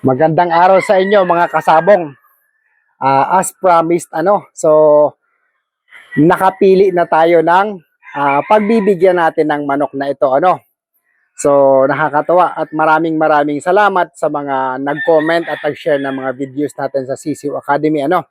Magandang araw sa inyo mga kasabong. Ah, as promised ano, so nakapili na tayo ng ah, pagbibigyan natin ng manok na ito ano. So nakakatuwa at maraming maraming salamat sa mga nag-comment at nag-share ng mga videos natin sa CCU Academy ano.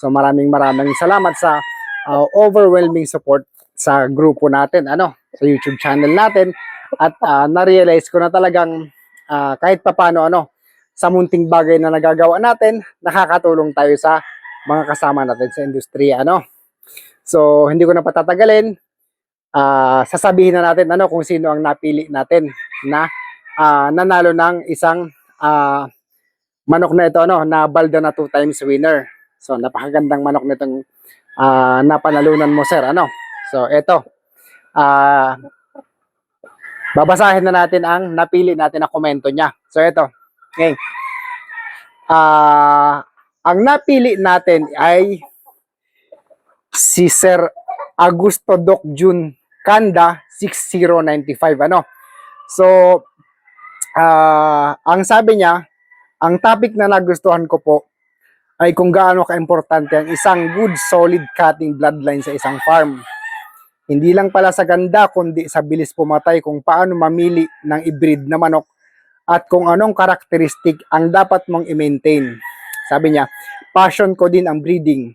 So maraming maraming salamat sa ah, overwhelming support sa grupo natin ano, sa YouTube channel natin at ah, na-realize ko na talagang ah, kahit papano ano, sa munting bagay na nagagawa natin, nakakatulong tayo sa mga kasama natin sa industriya, ano? So, hindi ko na patatagalin. Ah, sasabihin na natin ano kung sino ang napili natin na ah, nanalo ng isang ah, manok na ito ano, na baldo na two times winner. So, napakagandang manok nitong ah, napanalunan mo, sir, ano? So, ito. Ah, babasahin na natin ang napili natin na komento niya. So, ito. Okay. Ah, ang napili natin ay si Sir Augusto Doc Jun Kanda 6095 ano. So ah, ang sabi niya, ang topic na nagustuhan ko po ay kung gaano ka-importante ang isang good solid cutting bloodline sa isang farm. Hindi lang pala sa ganda kundi sa bilis pumatay kung paano mamili ng ibrid na manok at kung anong karakteristik ang dapat mong i-maintain. Sabi niya, passion ko din ang breeding.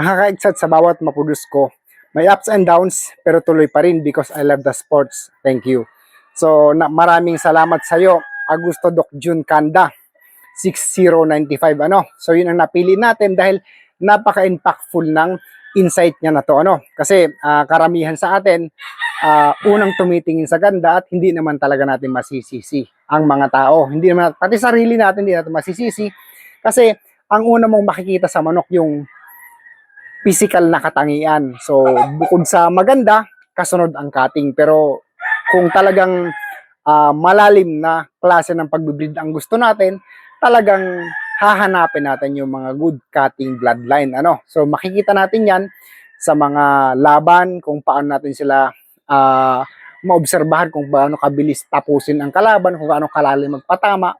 Nakaka-excite sa bawat maproduce ko. May ups and downs, pero tuloy pa rin because I love the sports. Thank you. So, na, maraming salamat sa iyo, Augusto Doc Jun Kanda, 6095. Ano? So, yun ang napili natin dahil napaka-impactful ng insight niya na to. Ano? Kasi ah, karamihan sa atin, ah, unang tumitingin sa ganda at hindi naman talaga natin masisisi ang mga tao. Hindi naman, pati sarili natin hindi natin masisisi. Kasi ang una mong makikita sa manok yung physical na katangian. So, bukod sa maganda, kasunod ang cutting. Pero kung talagang ah, malalim na klase ng pagbibreed ang gusto natin, talagang hahanapin natin yung mga good cutting bloodline. Ano? So, makikita natin yan sa mga laban, kung paano natin sila ah, maobserbahan kung gaano kabilis tapusin ang kalaban, kung gaano kalalim magpatama,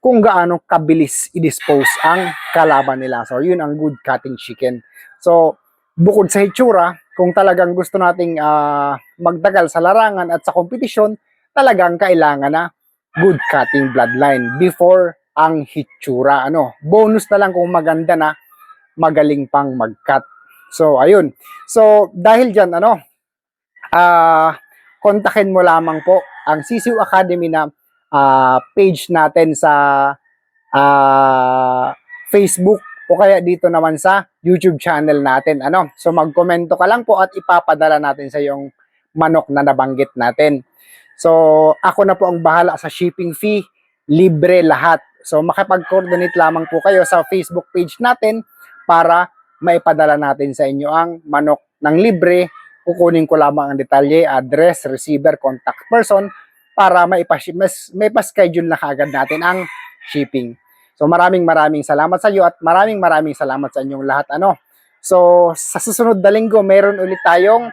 kung gaano kabilis i-dispose ang kalaban nila. So, yun ang good cutting chicken. So, bukod sa hitsura, kung talagang gusto nating ah, magtagal sa larangan at sa kompetisyon, talagang kailangan na good cutting bloodline before ang hitsura. Ano, bonus na lang kung maganda na, magaling pang mag-cut. So, ayun. So, dahil dyan, ano, ah, kontakin mo lamang po ang CCU Academy na ah, page natin sa ah, Facebook o kaya dito naman sa YouTube channel natin. Ano? So magkomento ka lang po at ipapadala natin sa yung manok na nabanggit natin. So ako na po ang bahala sa shipping fee, libre lahat. So makipag-coordinate lamang po kayo sa Facebook page natin para maipadala natin sa inyo ang manok ng libre. Kukunin ko lamang ang detalye, address, receiver, contact person para mas, may pa-schedule na kagad natin ang shipping. So maraming maraming salamat sa iyo at maraming maraming salamat sa inyong lahat ano. So sa susunod na linggo meron ulit tayong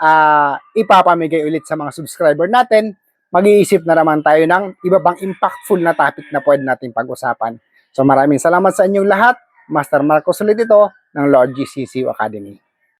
ah, ipapamigay ulit sa mga subscriber natin. Mag-iisip na naman tayo ng iba pang impactful na topic na pwede natin pag-usapan. So maraming salamat sa inyong lahat. Master Marcos ulit ito ng Lord GCCU Academy.